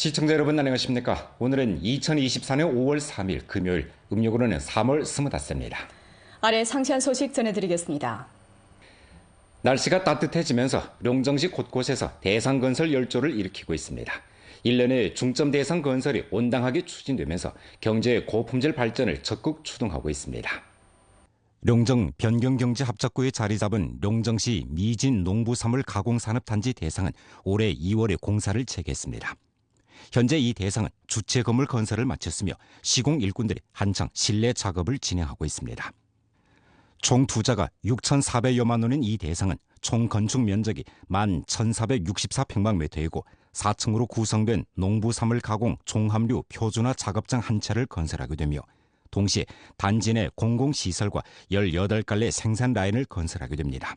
시청자 여러분 안녕하십니까? 오늘은 2024년 5월 3일 금요일, 음력으로는 3월 25일입니다. 아래 상세한 소식 전해드리겠습니다. 날씨가 따뜻해지면서 용정시 곳곳에서 대상건설 열조를 일으키고 있습니다. 1년의 중점 대상 건설이 온당하게 추진되면서 경제의 고품질 발전을 적극 추동하고 있습니다. 용정 변경경제합작구에 자리 잡은 용정시 미진 농부 사물 가공산업단지 대상은 올해 2월에 공사를 재개했습니다. 현재 이 대상은 주체 건물 건설을 마쳤으며 시공 일꾼들이 한창 실내 작업을 진행하고 있습니다. 총 투자가 6,400여만 원인 이 대상은 총 건축 면적이 11,464평방미터이고 4층으로 구성된 농부 사물 가공 종합류 표준화 작업장 한 채를 건설하게 되며 동시에 단지 내 공공시설과 18갈래 생산 라인을 건설하게 됩니다.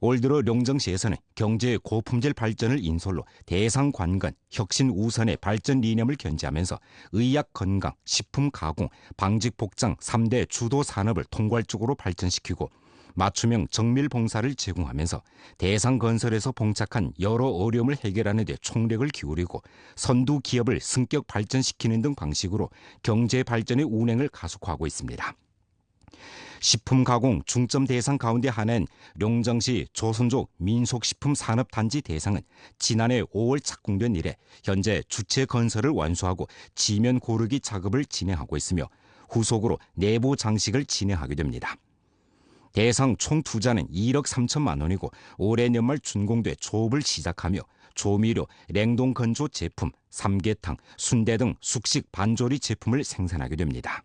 올 들어 용정시에서는 경제의 고품질 발전을 인솔로 대상 관건, 혁신 우선의 발전理念을 견지하면서 의약 건강, 식품 가공, 방직 복장 3대 주도 산업을 통괄적으로 발전시키고 맞춤형 정밀 봉사를 제공하면서 대상 건설에서 봉착한 여러 어려움을 해결하는 데 총력을 기울이고 선두 기업을 승격 발전시키는 등 방식으로 경제 발전의 운행을 가속화하고 있습니다. 식품 가공 중점 대상 가운데 하나인 용정시 조선족 민속식품 산업단지 대상은 지난해 5월 착공된 이래 현재 주체 건설을 완수하고 지면 고르기 작업을 진행하고 있으며 후속으로 내부 장식을 진행하게 됩니다. 대상 총 투자는 2억 3천만 원이고 올해 연말 준공돼 조업을 시작하며 조미료, 냉동 건조 제품, 삼계탕, 순대 등 숙식 반조리 제품을 생산하게 됩니다.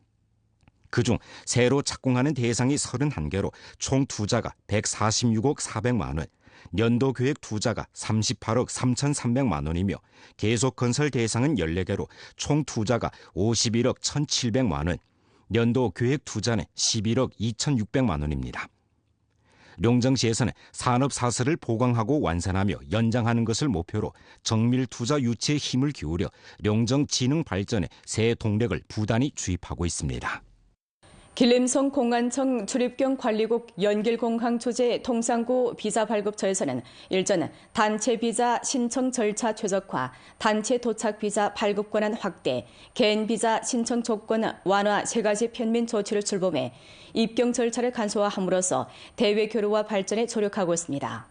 그중 새로 착공하는 대상이 31개로 총 투자가 146억 400만 원, 연도 계획 투자가 38억 3,300만 원이며 계속 건설 대상은 14개로 총 투자가 51억 1,700만 원, 연도 계획 투자는 11억 2,600만 원입니다. 용정시에서는 산업 사슬을 보강하고 완산하며 연장하는 것을 목표로 정밀 투자 유치에 힘을 기울여 용정 지능 발전에 새 동력을 부단히 주입하고 있습니다. 길림성 공안청 출입경 관리국 연길공항 조제 통상구 비자 발급처에서는 일전 단체 비자 신청 절차 최적화, 단체 도착 비자 발급 권한 확대, 개인 비자 신청 조건 완화 세 가지 편민 조치를 출범해 입경 절차를 간소화함으로써 대외 교류와 발전에 조력하고 있습니다.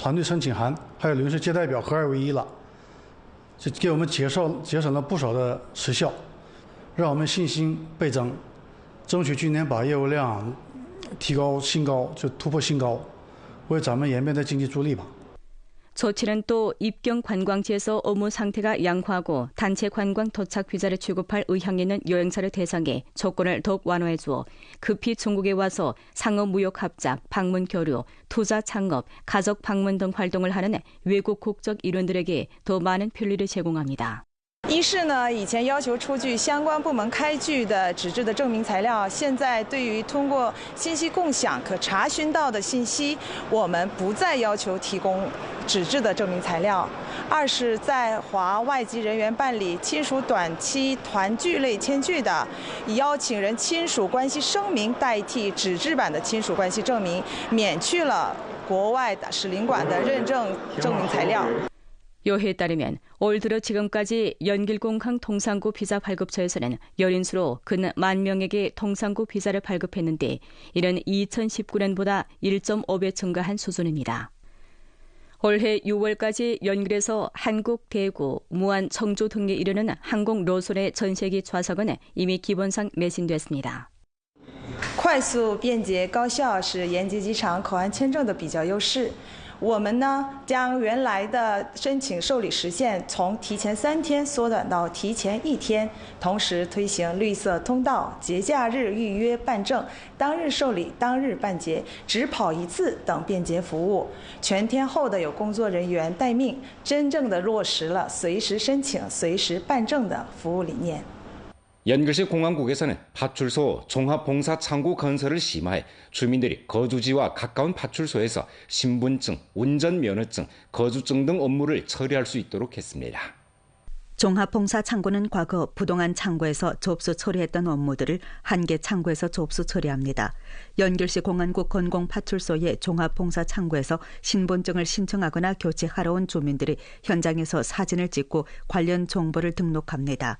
团队申请函还有临时接待表合二为一了，这给我们节省节省了不少的时效，让我们信心倍增，争取今年把业务量提高新高，就突破新高，为咱们延边的经济助力吧。 조치는 또 입경 관광지에서 업무 상태가 양호하고 단체 관광 도착 비자를 취급할 의향이 있는 여행사를 대상에 조건을 더욱 완화해 주어 급히 중국에 와서 상업 무역 합작, 방문 교류, 투자 창업, 가족 방문 등 활동을 하는 외국 국적 일원들에게 더 많은 편리를 제공합니다. 一是呢，以前要求出具相关部门开具的纸质的证明材料，现在对于通过信息共享可查询到的信息，我们不再要求提供纸质的证明材料。二是在华外籍人员办理亲属短期团聚类签据的，以邀请人亲属关系声明代替纸质版的亲属关系证明，免去了国外的使领馆的认证证明材料。 요해에 따르면 올 들어 지금까지 연길공항 동상구 비자 발급처에서는 열인수로 근 만 명에게 동상구 비자를 발급했는데 이는 2019년보다 1.5배 증가한 수준입니다. 올해 6월까지 연길에서 한국, 대구, 무안, 청주 등에 이르는 항공 노선의 전세기 좌석은 이미 기본상 매진됐습니다. 快速、便捷、高效是延吉机场口岸签证的比较优势。 我们呢，将原来的申请受理时限从提前三天缩短到提前一天，同时推行绿色通道、节假日预约办证、当日受理、当日办结、只跑一次等便捷服务。全天候的有工作人员待命，真正的落实了随时申请、随时办证的服务理念。 연길시 공항국에서는 파출소 종합봉사 창구 건설을 심화해 주민들이 거주지와 가까운 파출소에서 신분증, 운전면허증, 거주증 등 업무를 처리할 수 있도록 했습니다. 종합봉사 창구는 과거 부동안 창구에서 접수 처리했던 업무들을 한 개 창구에서 접수 처리합니다. 연결시 공안국 건공파출소의 종합봉사 창구에서 신분증을 신청하거나 교체하러 온 주민들이 현장에서 사진을 찍고 관련 정보를 등록합니다.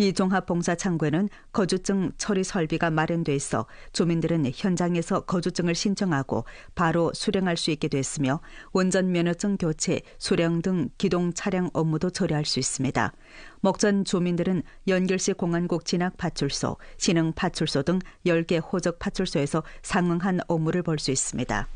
이 종합봉사 창구에는 거주증 처리 설비가 마련돼 있어 주민들은 현장에서 거주증을 신청하고 바로 수령할 수 있게 됐으며 운전면허증 교체, 수령 등 기동 차량 업무도 처리할 수 있습니다. 목전 주민들은 연결시 공안국 진학파출소, 신흥파출소 등 10개 호적 파출소에서 상응한 업무를 볼 수 있습니다.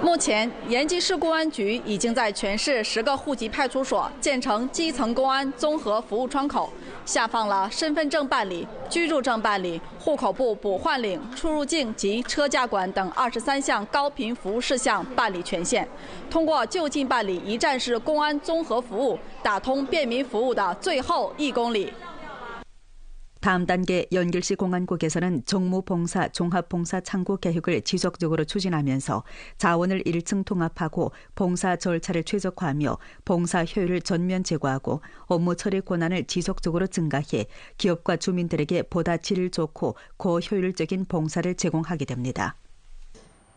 目前，延吉市公安局已经在全市十个户籍派出所建成基层公安综合服务窗口， 下放了身份证办理、居住证办理、户口簿补换领、出入境及车驾管等二十三项高频服务事项办理权限，通过就近办理一站式公安综合服务，打通便民服务的最后一公里。 다음 단계 연결시 공안국에서는 정무봉사 종합봉사 창구 계획을 지속적으로 추진하면서 자원을 1층 통합하고 봉사 절차를 최적화하며 봉사 효율을 전면 제고하고 업무 처리 권한을 지속적으로 증가해 기업과 주민들에게 보다 질 좋고 고효율적인 봉사를 제공하게 됩니다.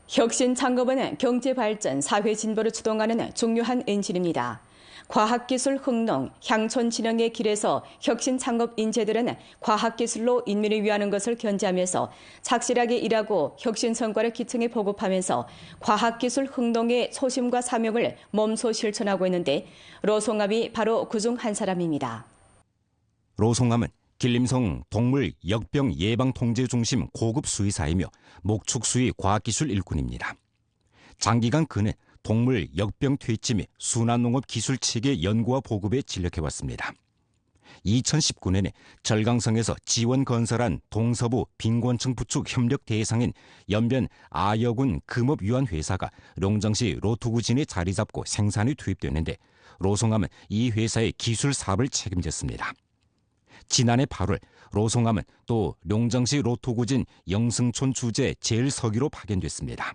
혁신 창업은 경제 발전, 사회 진보를 추동하는 중요한 엔진입니다. 과학기술 흥농, 향촌 진흥의 길에서 혁신 창업 인재들은 과학기술로 인민을 위하는 것을 견지하면서 착실하게 일하고 혁신 성과를 기층에 보급하면서 과학기술 흥농의 소심과 사명을 몸소 실천하고 있는데 로송암이 바로 그중 한 사람입니다. 로송암은 길림성 동물 역병 예방 통제 중심 고급 수의사이며 목축 수의 과학기술 일꾼입니다. 장기간 그는 동물 역병 퇴치 및 순환농업 기술 체계 연구와 보급에 진력해왔습니다. 2019년에 절강성에서 지원 건설한 동서부 빈곤층 부축 협력 대상인 연변 아여군 금업 유한 회사가 롱정시 로투구진에 자리 잡고 생산에 투입됐는데 로송암은 이 회사의 기술 사업을 책임졌습니다. 지난해 8월 로송암은 또 룡정시 로토구진 영승촌 주재 제일서기로 파견됐습니다.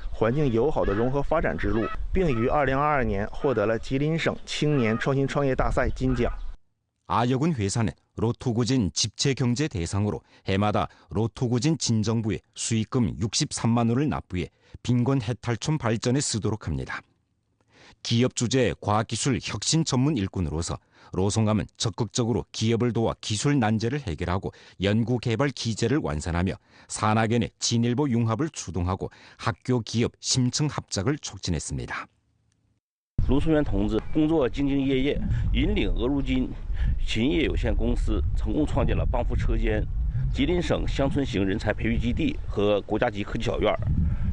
环境友好的融合发展之路，并于2022年获得了吉林省青年创新创业大赛金奖。 아여군 회사는 로투구진 집체경제 대상으로 해마다 로투구진 진정부에 수익금 63만 원을 납부해 빈곤 해탈촌 발전에 쓰도록 합니다. 기업 주재 과학기술 혁신 전문 일꾼으로서 로송암은 적극적으로 기업을 도와 기술 난제를 해결하고 연구개발 기제를 완산하며 산학연의 진일보 융합을 추동하고 학교 기업 심층 합작을 촉진했습니다. 卢松元同志工作兢兢业业，引领鹅如金勤业有限公司成功创建了帮扶车间、吉林省乡村型人才培育基地和国家级科技小院，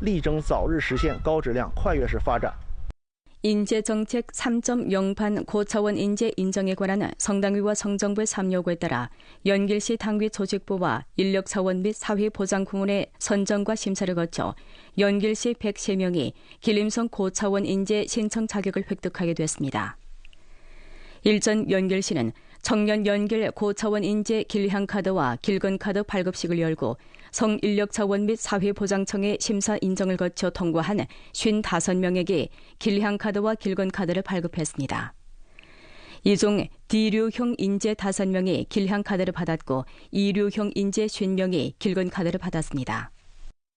力争早日实现高质量跨越式发展。 인재정책 3.0반 고차원 인재 인정에 관한 성당위와 성정부의 3요구에 따라 연길시 당위 조직부와 인력차원 및 사회보장공원의 선정과 심사를 거쳐 연길시 103명이 길림성 고차원 인재 신청 자격을 획득하게 됐습니다. 일전 연길시는 청년 연길 고차원 인재 길향카드와 길건카드 발급식을 열고 성인력차원 및 사회보장청의 심사 인정을 거쳐 통과한 55명에게 길향카드와 길건카드를 발급했습니다. 이중 D류형 인재 5명이 길향카드를 받았고 2류형 인재 50명이 길건카드를 받았습니다.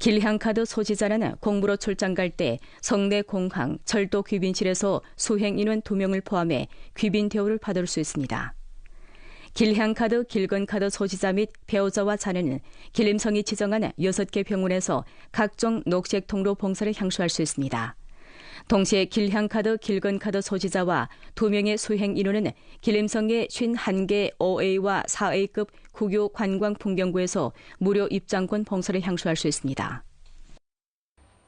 길향카드 소지자는 공부로 출장 갈 때 성내 공항, 철도 귀빈실에서 수행 인원 2명을 포함해 귀빈 대우를 받을 수 있습니다. 길향카드, 길건카드 소지자 및 배우자와 자녀는 길림성이 지정한 6개 병원에서 각종 녹색 통로 봉사를 향수할 수 있습니다. 동시에 길향카드, 길건카드 소지자와 2명의 수행 인원은 길림성의 51개 5A와 4A급 국유 관광 풍경구에서 무료 입장권 봉사를 향수할 수 있습니다.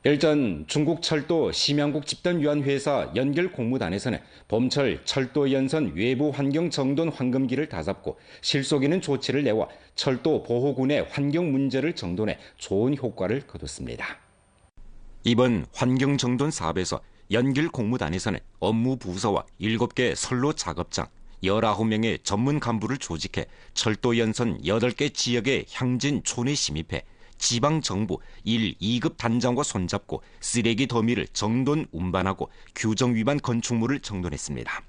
일전 중국 철도 심양국 집단 유한 회사 연결 공무단에서는 봄철 철도 연선 외부 환경 정돈 황금기를 다잡고 실속 있는 조치를 내와 철도 보호군의 환경 문제를 정돈해 좋은 효과를 거뒀습니다. 이번 환경 정돈 사업에서 연길 공무단에서는 업무 부서와 7개 선로 작업장, 19명의 전문 간부를 조직해 철도 연선 8개 지역의 향진 촌에 심입해 지방정부 1, 2급 단장과 손잡고 쓰레기 더미를 정돈 운반하고 규정 위반 건축물을 정돈했습니다.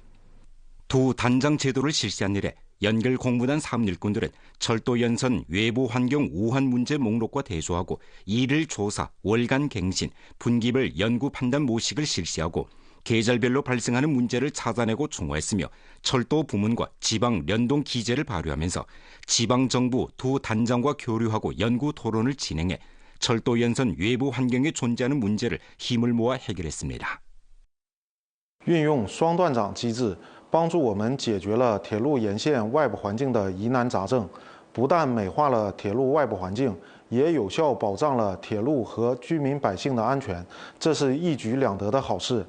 두 단장 제도를 실시한 일에 연결 공무단 사업일꾼들은 철도 연선 외부 환경 우한 문제 목록과 대조하고 일일 조사, 월간 갱신, 분기별 연구 판단 모식을 실시하고 계절별로 발생하는 문제를 찾아내고 총화했으며 철도 부문과 지방 연동 기재를 발휘하면서 지방 정부 두 단장과 교류하고 연구 토론을 진행해 철도 연선 외부 환경에 존재하는 문제를 힘을 모아 해결했습니다. 运用双段长机制， 帮助我们解决了铁路沿线外部环境的疑难杂症，不但美化了铁路外部环境，也有效保障了铁路和居民百姓的安全，这是一举两得的好事。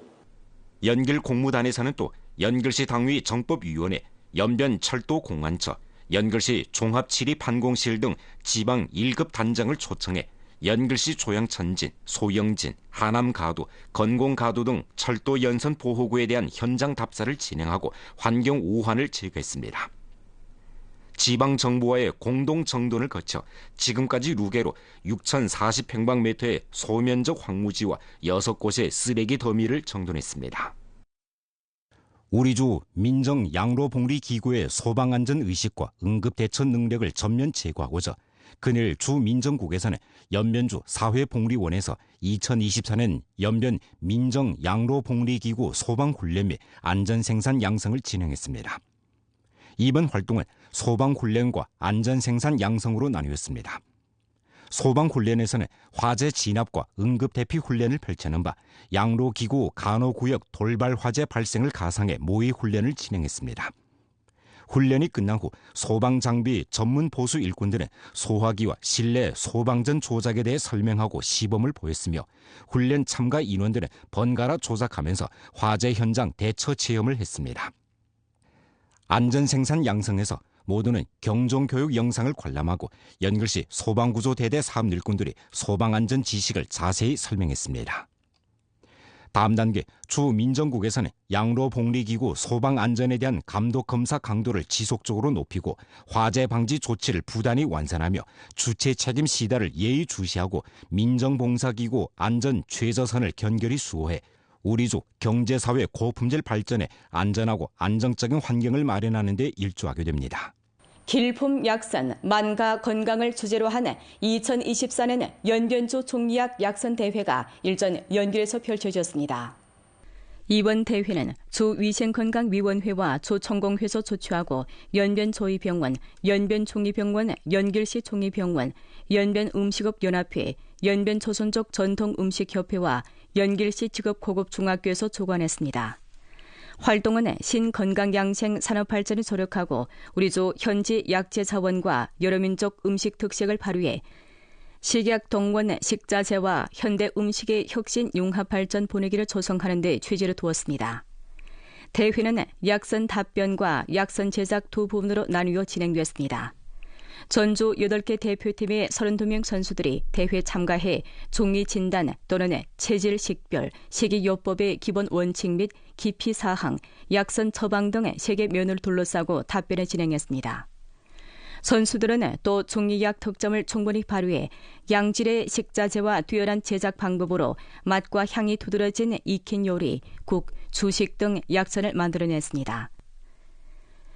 연길 공무단에서는 또 연결시 당위 정법위원회, 연변 철도 공안처, 연결시 종합치립판공실 등 지방 1급 단장을 초청해 연결시 조양천진, 소영진, 하남가도, 건공가도 등 철도 연선 보호구에 대한 현장 답사를 진행하고 환경 우환을 제거했습니다. 지방 정부와의 공동 정돈을 거쳐 지금까지 루게로 6,040평방미터의 소면적 황무지와 6곳의 쓰레기 더미를 정돈했습니다. 우리 주 민정 양로봉리 기구의 소방안전 의식과 응급대처 능력을 전면 제고하고자 그늘 주 민정국에서는 연변주 사회봉리원에서 2024년 연변 민정 양로봉리기구 소방훈련 및 안전생산 양성을 진행했습니다. 이번 활동은 소방훈련과 안전생산 양성으로 나뉘었습니다. 소방훈련에서는 화재 진압과 응급대피 훈련을 펼치는 바 양로기구 간호구역 돌발 화재 발생을 가상해 모의 훈련을 진행했습니다. 훈련이 끝난 후 소방 장비 전문 보수 일꾼들은 소화기와 실내 소방전 조작에 대해 설명하고 시범을 보였으며 훈련 참가 인원들은 번갈아 조작하면서 화재 현장 대처 체험을 했습니다. 안전 생산 양성에서 모두는 경종교육 영상을 관람하고 연글시 소방구조 대대 사업 일꾼들이 소방안전 지식을 자세히 설명했습니다. 다음 단계 주 민정국에서는 양로봉리기구 소방 안전에 대한 감독 검사 강도를 지속적으로 높이고 화재 방지 조치를 부단히 완산하며 주체 책임 시다를 예의 주시하고 민정봉사기구 안전 최저선을 견결히 수호해 우리족 경제사회 고품질 발전에 안전하고 안정적인 환경을 마련하는 데 일조하게 됩니다. 길품 약산, 만가 건강을 주제로 하는 2024년 연변주 종리학 약선 대회가 일전 연길에서 펼쳐졌습니다. 이번 대회는 주위생건강위원회와 조천공회소 조치하고 연변조이병원, 연변종이병원, 연길시 종이병원, 연변음식업연합회, 연변조선족 전통음식협회와 연길시 직업고급중학교에서 주관했습니다. 활동은 신건강양생 산업발전에 조력하고 우리조 현지 약재 자원과 여러 민족 음식 특색을 발휘해 식약 동원 식자재와 현대 음식의 혁신 융합 발전 분위기를 조성하는 데 취지를 두었습니다. 대회는 약선 답변과 약선 제작 두 부분으로 나뉘어 진행됐습니다. 전주 8개 대표팀의 32명 선수들이 대회 참가해 종이 진단 또는 체질 식별, 식이요법의 기본 원칙 및 기피 사항, 약선 처방 등의 세계 면을 둘러싸고 답변을 진행했습니다. 선수들은 또 종이약 특점을 충분히 발휘해 양질의 식자재와 뛰어난 제작 방법으로 맛과 향이 두드러진 익힌 요리, 국, 주식 등 약선을 만들어냈습니다.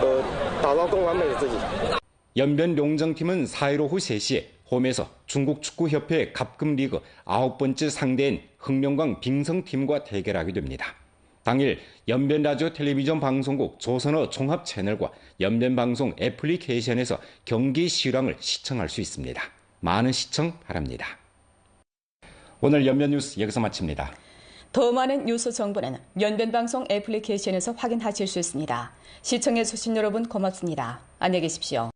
呃打造更完美的自己。 연변 용정팀은 4일 오후 3시에 홈에서 중국축구협회 갑금리그 아홉 번째 상대인 흑명광 빙성팀과 대결하게 됩니다. 당일 연변라디오 텔레비전 방송국 조선어 종합 채널과 연변방송 애플리케이션에서 경기 실황을 시청할 수 있습니다. 많은 시청 바랍니다. 오늘 연변 뉴스 여기서 마칩니다. 더 많은 뉴스 정보는 연변방송 애플리케이션에서 확인하실 수 있습니다. 시청해주신 여러분 고맙습니다. 안녕히 계십시오.